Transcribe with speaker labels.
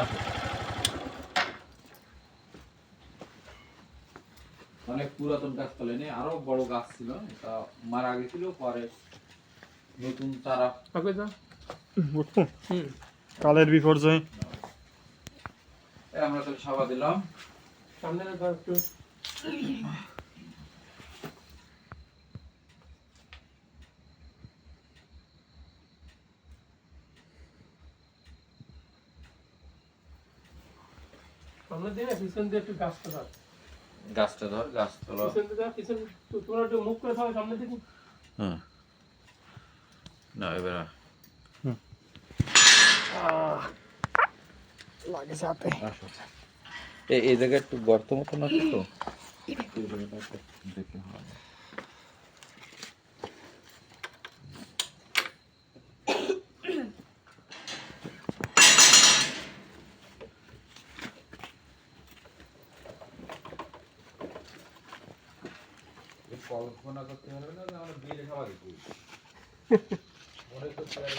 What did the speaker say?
Speaker 1: আসো। অনেক পুরাতন গাছ তলে নেই আরও বড় গাছ ছিল এটা মারা গেছিল পরে নতুন
Speaker 2: হুম
Speaker 3: কালের বিপর্যয়।
Speaker 1: আমরা তো সাবা দিলাম।
Speaker 2: সামনে একটু। সামনে দিয়ে পিছন দিয়ে একটু গাছটা ধর।
Speaker 1: গাছটা ধর গাছ তোলা।
Speaker 2: পিছন দিয়ে ধর, পিছন তোমরা একটু মুখ করে থাকো সামনে দিকে
Speaker 1: হ্যাঁ না এবার
Speaker 3: লাগে সাথে।
Speaker 1: এই এই জায়গায় একটু গর্ত মতো না তো? এই দেখে হবে কল্পনা করতে হবে না যে আমরা বিয়ে খাওয়া দিচ্ছি মনে করতে পারি